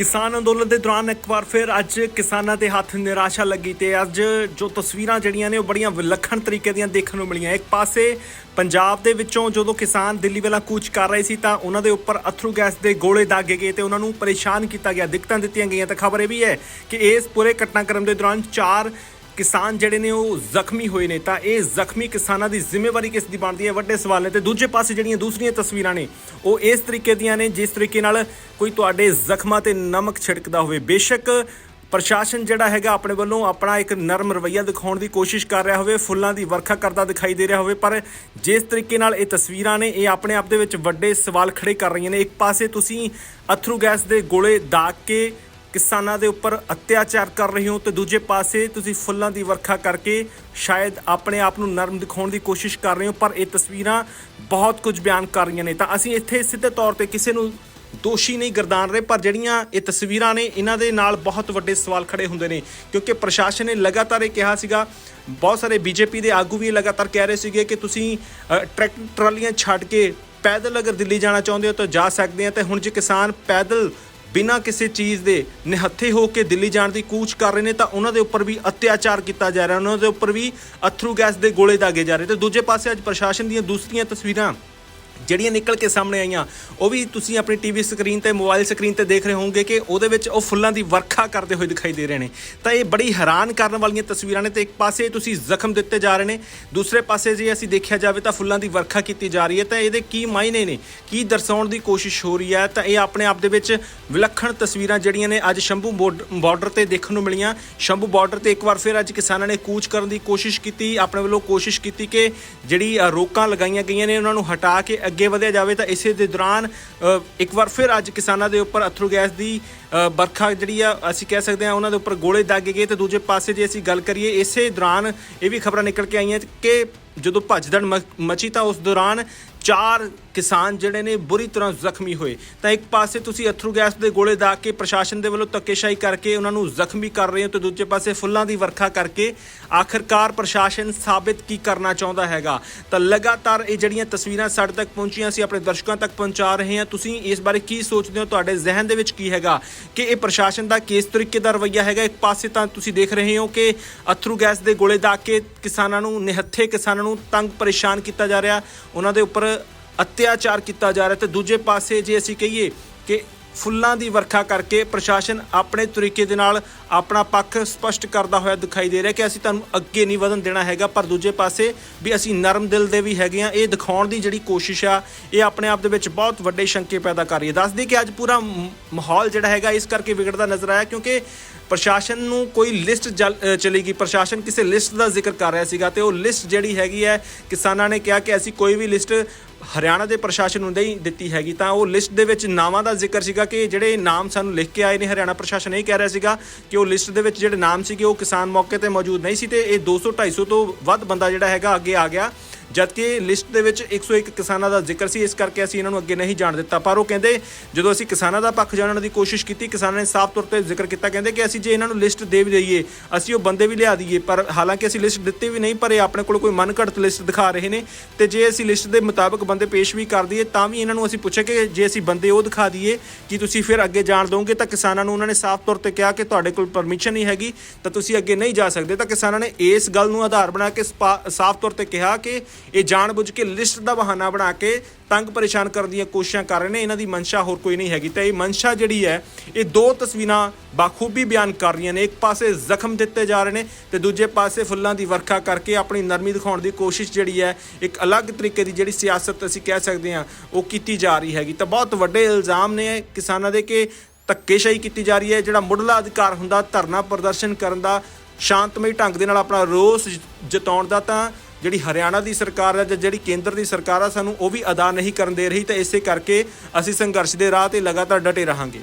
ਕਿਸਾਨ ਅੰਦੋਲਨ ਦੇ ਦੌਰਾਨ ਇੱਕ ਵਾਰ ਫਿਰ ਅੱਜ ਕਿਸਾਨਾਂ ਦੇ ਹੱਥ ਨਿਰਾਸ਼ਾ ਲੱਗੀ ਤੇ ਅੱਜ ਜੋ ਤਸਵੀਰਾਂ ਜਿਹੜੀਆਂ ਨੇ ਉਹ ਬੜੀਆਂ ਵਿਲੱਖਣ ਤਰੀਕੇ ਦੀਆਂ ਦੇਖਣ ਨੂੰ ਮਿਲੀਆਂ। ਇੱਕ ਪਾਸੇ ਪੰਜਾਬ ਦੇ ਵਿੱਚੋਂ ਜਦੋਂ ਕਿਸਾਨ ਦਿੱਲੀ ਵੱਲ ਕੂਚ ਕਰ ਰਹੇ ਸੀ ਤਾਂ ਉਹਨਾਂ ਦੇ ਉੱਪਰ ਅਥਰੂ ਗੈਸ ਦੇ ਗੋਲੇ ਦਾਗੇ ਗਏ ਤੇ ਉਹਨਾਂ ਨੂੰ ਪਰੇਸ਼ਾਨ ਕੀਤਾ ਗਿਆ। ਦਿੱਕਤਾਂ ਦਿੱਤੀਆਂ ਗਈਆਂ ਤਾਂ ਖਬਰ ਇਹ ਵੀ ਹੈ ਕਿ ਇਸ ਪੂਰੇ ਘਟਨਾਕ੍ਰਮ ਦੇ ਦੌਰਾਨ ਚਾਰ ਕਿਸਾਨ ਜਿਹੜੇ ਨੇ ਉਹ ਜ਼ਖਮੀ ਹੋਏ ਨੇ, ਤਾਂ ਇਹ ਜ਼ਖਮੀ ਕਿਸਾਨਾਂ ਦੀ ਜ਼ਿੰਮੇਵਾਰੀ ਕਿਸ ਦੀ ਬਣਦੀ ਹੈ? ਵੱਡੇ ਸਵਾਲ ਨੇ ਤੇ ਦੂਜੇ ਪਾਸੇ ਜਿਹੜੀਆਂ ਦੂਸਰੀਆਂ ਤਸਵੀਰਾਂ ਨੇ, ਉਹ ਇਸ ਤਰੀਕੇ ਦੀਆਂ ਨੇ, ਜਿਸ ਤਰੀਕੇ ਨਾਲ ਕੋਈ ਤੁਹਾਡੇ ਜ਼ਖਮਾਂ ਤੇ ਨਮਕ ਛਿੜਕਦਾ ਹੋਵੇ। ਬੇਸ਼ੱਕ ਪ੍ਰਸ਼ਾਸਨ ਜਿਹੜਾ ਹੈਗਾ ਆਪਣੇ ਵੱਲੋਂ ਆਪਣਾ ਇੱਕ ਨਰਮ ਰਵੱਈਆ ਦਿਖਾਉਣ ਦੀ ਕੋਸ਼ਿਸ਼ ਕਰ ਰਿਹਾ ਹੋਵੇ, ਫੁੱਲਾਂ ਦੀ ਵਰਖਾ ਕਰਦਾ ਦਿਖਾਈ ਦੇ ਰਿਹਾ ਹੋਵੇ, ਪਰ ਜਿਸ ਤਰੀਕੇ ਨਾਲ ਇਹ ਤਸਵੀਰਾਂ ਨੇ, ਇਹ ਆਪਣੇ ਆਪ ਦੇ ਵਿੱਚ ਵੱਡੇ ਸਵਾਲ ਖੜੇ ਕਰ ਰਹੀਆਂ ਨੇ। ਇੱਕ ਪਾਸੇ ਤੁਸੀਂ ਅਥਰੂ ਗੈਸ ਦੇ ਗੋਲੇ ਦਾਗ ਕੇ ਕਿਸਾਨਾਂ ਦੇ ਉੱਪਰ ਅਤਿਆਚਾਰ ਕਰ ਰਹੇ ਹੋ ਤੇ ਦੂਜੇ ਪਾਸੇ ਤੁਸੀਂ ਫੁੱਲਾਂ ਦੀ ਵਰਖਾ ਕਰਕੇ ਸ਼ਾਇਦ ਆਪਣੇ ਆਪ ਨੂੰ ਨਰਮ ਦਿਖਾਉਣ ਦੀ ਕੋਸ਼ਿਸ਼ ਕਰ ਰਹੇ ਹੋ, ਪਰ ਇਹ ਤਸਵੀਰਾਂ ਬਹੁਤ ਕੁਝ ਬਿਆਨ ਕਰ ਰਹੀਆਂ ਨੇ। ਤਾਂ ਅਸੀਂ ਇੱਥੇ ਸਿੱਧੇ ਤੌਰ ਤੇ ਕਿਸੇ ਨੂੰ ਦੋਸ਼ੀ ਨਹੀਂ ਗਰਦਾਨ ਰਹੇ, ਪਰ ਜਿਹੜੀਆਂ ਇਹ ਤਸਵੀਰਾਂ ਨੇ, ਇਹਨਾਂ ਦੇ ਨਾਲ ਬਹੁਤ ਵੱਡੇ ਸਵਾਲ ਖੜੇ ਹੁੰਦੇ ਨੇ, ਕਿਉਂਕਿ ਪ੍ਰਸ਼ਾਸਨ ਨੇ ਲਗਾਤਾਰ ਇਹ ਕਿਹਾ ਸੀਗਾ, ਬਹੁਤ ਸਾਰੇ ਬੀਜੇਪੀ ਦੇ ਆਗੂ ਵੀ ਲਗਾਤਾਰ ਕਹਿ ਰਹੇ ਸੀਗੇ ਕਿ ਤੁਸੀਂ ਟਰੈਕਟਰ ਟਰਾਲੀਆਂ ਛੱਡ ਕੇ ਪੈਦਲ ਅਗਰ ਦਿੱਲੀ ਜਾਣਾ ਚਾਹੁੰਦੇ ਹੋ ਤਾਂ ਜਾ ਸਕਦੇ ਆ, ਤੇ ਹੁਣ ਜੇ ਕਿਸਾਨ ਪੈਦਲ ਬਿਨਾਂ ਕਿਸੇ ਚੀਜ਼ ਦੇ ਨਿਹੱਥੇ ਹੋ ਕੇ ਦਿੱਲੀ ਜਾਣ ਦੀ ਕੂਚ ਕਰ ਰਹੇ ਨੇ, ਤਾਂ ਉਹਨਾਂ ਦੇ ਉੱਪਰ ਵੀ ਅਤਿਆਚਾਰ ਕੀਤਾ ਜਾ ਰਿਹਾ। ਉਹਨਾਂ ਦੇ ਉੱਪਰ ਵੀ ਅਥਰੂ ਗੈਸ ਦੇ ਗੋਲੇ ਦਾਗੇ ਜਾ ਰਹੇ। ਤੇ ਦੂਜੇ ਪਾਸੇ ਅੱਜ ਪ੍ਰਸ਼ਾਸਨ ਦੀਆਂ ਦੂਸਰੀਆਂ ਤਸਵੀਰਾਂ ਜਿਹੜੀਆਂ ਨਿਕਲ ਕੇ ਸਾਹਮਣੇ ਆਈਆਂ, ਉਹ ਵੀ ਤੁਸੀਂ ਆਪਣੀ ਟੀਵੀ ਸਕਰੀਨ ਤੇ ਮੋਬਾਈਲ ਸਕਰੀਨ ਤੇ ਦੇਖ ਰਹੇ ਹੋਵੋਗੇ ਕਿ ਉਹਦੇ ਵਿੱਚ ਉਹ ਫੁੱਲਾਂ ਦੀ ਵਰਖਾ ਕਰਦੇ ਹੋਏ ਦਿਖਾਈ ਦੇ ਰਹੇ ਨੇ। ਤਾਂ ਇਹ ਬੜੀ ਹੈਰਾਨ ਕਰਨ ਵਾਲੀਆਂ ਤਸਵੀਰਾਂ ਨੇ ਤੇ ਇੱਕ ਪਾਸੇ ਤੁਸੀਂ ਜ਼ਖਮ ਦਿੱਤੇ ਜਾ ਰਹੇ ਨੇ, ਦੂਸਰੇ ਪਾਸੇ ਜੇ ਅਸੀਂ ਦੇਖਿਆ ਜਾਵੇ ਤਾਂ ਫੁੱਲਾਂ ਦੀ ਵਰਖਾ ਕੀਤੀ ਜਾ ਰਹੀ ਹੈ, ਤਾਂ ਇਹਦੇ ਕੀ ਮਾਇਨੇ ਨੇ, ਕੀ ਦਰਸਾਉਣ ਦੀ ਕੋਸ਼ਿਸ਼ ਹੋ ਰਹੀ ਹੈ? ਤਾਂ ਇਹ ਆਪਣੇ ਆਪ ਦੇ ਵਿੱਚ ਵਿਲੱਖਣ ਤਸਵੀਰਾਂ ਜਿਹੜੀਆਂ ਨੇ ਅੱਜ ਸ਼ੰਭੂ ਬਾਰਡਰ ਤੇ ਦੇਖਣ ਨੂੰ ਮਿਲੀਆਂ। ਸ਼ੰਭੂ ਬਾਰਡਰ ਤੇ ਇੱਕ ਵਾਰ ਫਿਰ ਅੱਜ ਕਿਸਾਨਾਂ ਨੇ ਕੂਚ ਕਰਨ ਦੀ ਕੋਸ਼ਿਸ਼ ਕੀਤੀ, ਆਪਣੇ ਵੱਲੋਂ ਕੋਸ਼ਿਸ਼ ਕੀਤੀ ਕਿ ਜਿਹੜੀ ਰੋਕਾਂ ਲਗਾਈਆਂ ਗਈਆਂ ਨੇ, ਉਹਨਾਂ ਨੂੰ ਹਟਾ ਕੇ ਅੱਗੇ ਵਧਿਆ ਜਾਵੇ ਤਾਂ ਇਸੇ ਦੇ ਦੌਰਾਨ ਇੱਕ ਵਾਰ ਫਿਰ ਅੱਜ ਕਿਸਾਨਾਂ ਦੇ ਉੱਪਰ ਅਥਰੂ ਗੈਸ ਦੀ ਅ, ਵਰਖਾ ਜਿਹੜੀ ਆ ਅਸੀਂ ਕਹਿ ਸਕਦੇ ਹਾਂ ਉਹਨਾਂ ਦੇ ਉੱਪਰ ਗੋਲੇ ਦਾਗੇ ਗਏ ਤੇ ਦੂਜੇ ਪਾਸੇ ਜੇ ਅਸੀਂ ਗੱਲ ਕਰੀਏ ਇਸੇ ਦੌਰਾਨ ਇਹ ਵੀ ਖਬਰਾਂ ਨਿਕਲ ਕੇ ਆਈਆਂ ਕਿ ਜਦੋਂ ਭੱਜਦੜ ਮ- ਮਚੀ ਤਾਂ ਉਸ ਦੌਰਾਨ ਚਾਰ ਕਿਸਾਨ ਜਿਹੜੇ ਨੇ ਬੁਰੀ ਤਰ੍ਹਾਂ ਜ਼ਖਮੀ ਹੋਏ। ਤਾਂ ਇੱਕ ਪਾਸੇ ਤੁਸੀਂ ਅਥਰੂ ਗੈਸ ਦੇ ਗੋਲੇ ਦਾ ਕੇ ਪ੍ਰਸ਼ਾਸਨ ਦੇ ਵੱਲੋਂ ਧੱਕੇਸ਼ਾਹੀ ਕਰਕੇ ਉਹਨਾਂ ਨੂੰ ਜ਼ਖਮੀ ਕਰ ਰਹੇ ਹੋ ਤੇ ਦੂਜੇ ਪਾਸੇ ਫੁੱਲਾਂ ਦੀ ਵਰਖਾ ਕਰਕੇ ਆਖਰਕਾਰ ਪ੍ਰਸ਼ਾਸਨ ਸਾਬਿਤ ਕੀ ਕਰਨਾ ਚਾਹੁੰਦਾ ਹੈਗਾ? ਤਾਂ ਲਗਾਤਾਰ ਇਹ ਜਿਹੜੀਆਂ ਤਸਵੀਰਾਂ ਸਾਡੇ ਤੱਕ ਪਹੁੰਚੀਆਂ ਸੀ, ਆਪਣੇ ਦਰਸ਼ਕਾਂ ਤੱਕ ਪਹੁੰਚਾ ਰਹੇ ਹਾਂ। ਤੁਸੀਂ ਇਸ ਬਾਰੇ ਕੀ ਸੋਚਦੇ ਹੋ? ਤੁਹਾਡੇ ਜ਼ਿਹਨ ਦੇ ਵਿੱਚ ਕੀ ਹੈਗਾ ਕਿ ਇਹ ਪ੍ਰਸ਼ਾਸਨ ਦਾ ਕਿਸ ਤਰੀਕੇ ਦਾ ਰਵੱਈਆ ਹੈਗਾ? ਇੱਕ ਪਾਸੇ ਤਾਂ ਤੁਸੀਂ ਦੇਖ ਰਹੇ ਹੋ ਕਿ ਅਥਰੂ ਗੈਸ ਦੇ ਗੋਲੇ ਦਾਗ ਕੇ ਕਿਸਾਨਾਂ ਨੂੰ, ਨਿਹੱਥੇ ਕਿਸਾਨਾਂ ਨੂੰ ਤੰਗ ਪਰੇਸ਼ਾਨ ਕੀਤਾ ਜਾ ਰਿਹਾ। ਉਹਨਾਂ ਦੇ ਉੱਪਰ ਅਤਿਆਚਾਰ ਕੀਤਾ ਜਾ ਰਿਹਾ ਤੇ ਦੂਜੇ ਪਾਸੇ ਜੇ ਅਸੀਂ ਕਹੀਏ ਕਿ ਫੁੱਲਾਂ ਦੀ ਵਰਖਾ ਕਰਕੇ ਪ੍ਰਸ਼ਾਸਨ ਆਪਣੇ ਤਰੀਕੇ ਦੇ ਨਾਲ ਆਪਣਾ ਪੱਖ ਸਪਸ਼ਟ ਕਰਦਾ ਹੋਇਆ ਦਿਖਾਈ ਦੇ ਰਿਹਾ ਕਿ ਅਸੀਂ ਤੁਹਾਨੂੰ ਅੱਗੇ ਨਹੀਂ ਵਧਣ ਦੇਣਾ ਹੈਗਾ, ਪਰ ਦੂਜੇ ਪਾਸੇ ਵੀ ਅਸੀਂ ਨਰਮ ਦਿਲ ਦੇ ਵੀ ਹੈਗੇ ਆ ਇਹ ਦਿਖਾਉਣ ਦੀ ਜਿਹੜੀ ਕੋਸ਼ਿਸ਼ ਆ, ਇਹ ਆਪਣੇ ਆਪ ਦੇ ਵਿੱਚ ਬਹੁਤ ਵੱਡੇ ਸ਼ੰਕੇ ਪੈਦਾ ਕਰ ਰਹੀ ਹੈ। ਦੱਸਦੀ ਕਿ ਅੱਜ ਪੂਰਾ ਮਾਹੌਲ ਜਿਹੜਾ ਹੈਗਾ, ਇਸ ਕਰਕੇ ਵਿਗੜਦਾ ਨਜ਼ਰ ਆਇਆ ਕਿਉਂਕਿ ਪ੍ਰਸ਼ਾਸਨ ਨੂੰ ਕੋਈ ਲਿਸਟ ਚਲੀ ਗਈ। ਪ੍ਰਸ਼ਾਸਨ ਕਿਸੇ ਲਿਸਟ ਦਾ ਜ਼ਿਕਰ ਕਰ ਰਿਹਾ ਸੀਗਾ ਤੇ ਉਹ ਲਿਸਟ ਜਿਹੜੀ ਹੈਗੀ ਹੈ, ਕਿਸਾਨਾਂ ਨੇ ਕਿਹਾ ਕਿ ਅਸੀਂ ਕੋਈ ਵੀ ਲਿਸਟ ਹਰਿਆਣਾ ਦੇ ਪ੍ਰਸ਼ਾਸਨ ਨੂੰ ਨਹੀਂ ਦਿੱਤੀ ਹੈਗੀ, ਤਾਂ ਉਹ ਲਿਸਟ ਦੇ ਵਿੱਚ ਨਾਵਾਂ ਦਾ ਜ਼ਿਕਰ ਸੀਗਾ ਕਿ ਜਿਹੜੇ ਨਾਮ ਸਾਨੂੰ ਲਿਖ ਕੇ ਆਏ ਨੇ, ਹਰਿਆਣਾ ਪ੍ਰਸ਼ਾਸਨ ਇਹ ਕਹਿ ਰਿਹਾ ਸੀਗਾ ਕਿ ਉਹ ਲਿਸਟ ਦੇ ਵਿੱਚ ਜਿਹੜੇ ਨਾਮ ਸੀਗੇ, ਉਹ ਕਿਸਾਨ ਮੌਕੇ ਤੇ ਮੌਜੂਦ ਨਹੀਂ ਸੀ ਤੇ ਇਹ 200 250 ਤੋਂ ਵੱਧ ਬੰਦਾ ਜਿਹੜਾ ਹੈਗਾ ਅੱਗੇ ਆ ਗਿਆ। ਜਦਕਿ ਲਿਸਟ ਦੇ ਵਿੱਚ 101 ਕਿਸਾਨਾਂ ਦਾ ਜ਼ਿਕਰ ਸੀ, ਇਸ ਕਰਕੇ ਅਸੀਂ ਇਹਨਾਂ ਨੂੰ ਅੱਗੇ ਨਹੀਂ ਜਾਣ ਦਿੱਤਾ। ਪਰ ਉਹ ਕਹਿੰਦੇ, ਜਦੋਂ ਅਸੀਂ ਕਿਸਾਨਾਂ ਦਾ ਪੱਖ ਜਾਣਨ ਦੀ ਕੋਸ਼ਿਸ਼ ਕੀਤੀ, ਕਿਸਾਨਾਂ ਨੇ ਸਾਫ਼ ਤੌਰ ਤੇ ਜ਼ਿਕਰ ਕੀਤਾ, ਕਹਿੰਦੇ ਕਿ ਅਸੀਂ ਜੇ ਇਹਨਾਂ ਨੂੰ ਲਿਸਟ ਦੇ ਵੀ ਦਈਏ, ਅਸੀਂ ਉਹ ਬੰਦੇ ਵੀ ਲਿਆ ਦਈਏ, ਪਰ ਹਾਲਾਂਕਿ ਅਸੀਂ ਲਿਸਟ ਦਿੱਤੀ ਵੀ ਨਹੀਂ, ਪਰ ਇਹ ਆਪਣੇ ਕੋਲ ਕੋਈ ਮਨਘੜਤ ਲਿਸਟ ਦਿਖਾ ਰਹੇ ਨੇ ਤੇ ਜੇ ਅਸੀਂ ਲਿਸਟ ਦੇ ਮੁਤਾਬਕ ਬੰਦੇ ਪੇਸ਼ ਵੀ ਕਰ ਦਈਏ, ਤਾਂ ਵੀ ਇਹਨਾਂ ਨੂੰ ਅਸੀਂ ਪੁੱਛਿਆ ਕਿ ਜੇ ਅਸੀਂ ਬੰਦੇ ਉਹ ਦਿਖਾ ਦਈਏ ਕਿ ਤੁਸੀਂ ਫਿਰ ਅੱਗੇ ਜਾਣ ਦੋਗੇ, ਤਾਂ ਕਿਸਾਨਾਂ ਨੂੰ ਉਹਨਾਂ ਨੇ ਸਾਫ਼ ਤੌਰ ਤੇ ਕਿਹਾ ਕਿ ਤੁਹਾਡੇ ਕੋਲ ਪਰਮਿਸ਼ਨ ਨਹੀਂ ਹੈਗੀ, ਤਾਂ ਤੁਸੀਂ ਅੱਗੇ ਨਹੀਂ ਜਾ ਸਕਦੇ। ਤਾਂ ਕਿਸਾਨਾਂ ਨੇ ਇਸ ਗੱਲ ਨੂੰ ਆਧਾਰ ਬਣਾ ਕੇ ਸਪਾ- ਸਾਫ਼ ਤੌਰ ਤੇ ਕਿਹਾ ਕਿ ਇਹ ਜਾਣਬੁੱਝ ਕੇ ਲਿਸਟ ਦਾ ਬਹਾਨਾ ਬਣਾ ਕੇ ਤੰਗ ਪਰੇਸ਼ਾਨ ਕਰਨ ਦੀਆਂ ਕੋਸ਼ਿਸ਼ਾਂ ਕਰ ਰਹੇ ਨੇ। ਇਹਨਾਂ ਦੀ ਮਨਸ਼ਾ ਹੋਰ ਕੋਈ ਨਹੀਂ ਹੈਗੀ। ਤਾਂ ਇਹ ਮਨਸ਼ਾ ਜਿਹੜੀ ਹੈ, ਇਹ ਦੋ ਤਸਵੀਰਾਂ ਬਾਖੂਬੀ ਬਿਆਨ ਕਰ ਰਹੀਆਂ ਨੇ। ਇੱਕ ਪਾਸੇ ਜ਼ਖਮ ਦਿੱਤੇ ਜਾ ਰਹੇ ਨੇ ਤੇ ਦੂਜੇ ਪਾਸੇ ਫੁੱਲਾਂ ਦੀ ਵਰਖਾ ਕਰਕੇ ਆਪਣੀ ਨਰਮੀ ਦਿਖਾਉਣ ਦੀ ਕੋਸ਼ਿਸ਼ ਜਿਹੜੀ ਹੈ, ਇੱਕ ਅਲੱਗ ਤਰੀਕੇ ਦੀ ਜਿਹੜੀ ਸਿਆਸਤ ਅਸੀਂ ਕਹਿ ਸਕਦੇ ਹਾਂ, ਉਹ ਕੀਤੀ ਜਾ ਰਹੀ ਹੈਗੀ। ਤਾਂ ਬਹੁਤ ਵੱਡੇ ਇਲਜ਼ਾਮ ਨੇ ਕਿਸਾਨਾਂ ਦੇ ਕਿ ਧੱਕੇਸ਼ਾਹੀ ਕੀਤੀ ਜਾ ਰਹੀ ਹੈ। ਜਿਹੜਾ ਮੁੱਢਲਾ ਅਧਿਕਾਰ ਹੁੰਦਾ, ਧਰਨਾ ਪ੍ਰਦਰਸ਼ਨ ਕਰਨ ਦਾ ਸ਼ਾਂਤਮਈ ਢੰਗ ਦੇ ਨਾਲ ਆਪਣਾ ਰੋਸ ਜਤਾਉਣ ਦਾ ਤਾਂ ਜਿਹੜੀ ਹਰਿਆਣਾ ਦੀ ਸਰਕਾਰ ਹੈ ਜਾਂ ਜਿਹੜੀ ਕੇਂਦਰ ਦੀ ਸਰਕਾਰ ਆ, ਸਾਨੂੰ ਉਹ ਵੀ ਅਦਾ ਨਹੀਂ ਕਰਨ ਦੇ ਰਹੀ ਤਾਂ ਇਸੇ ਕਰਕੇ ਅਸੀਂ ਸੰਘਰਸ਼ ਦੇ ਰਾਹ ਤੇ ਲਗਾਤਾਰ ਡਟੇ ਰਹਾਂਗੇ।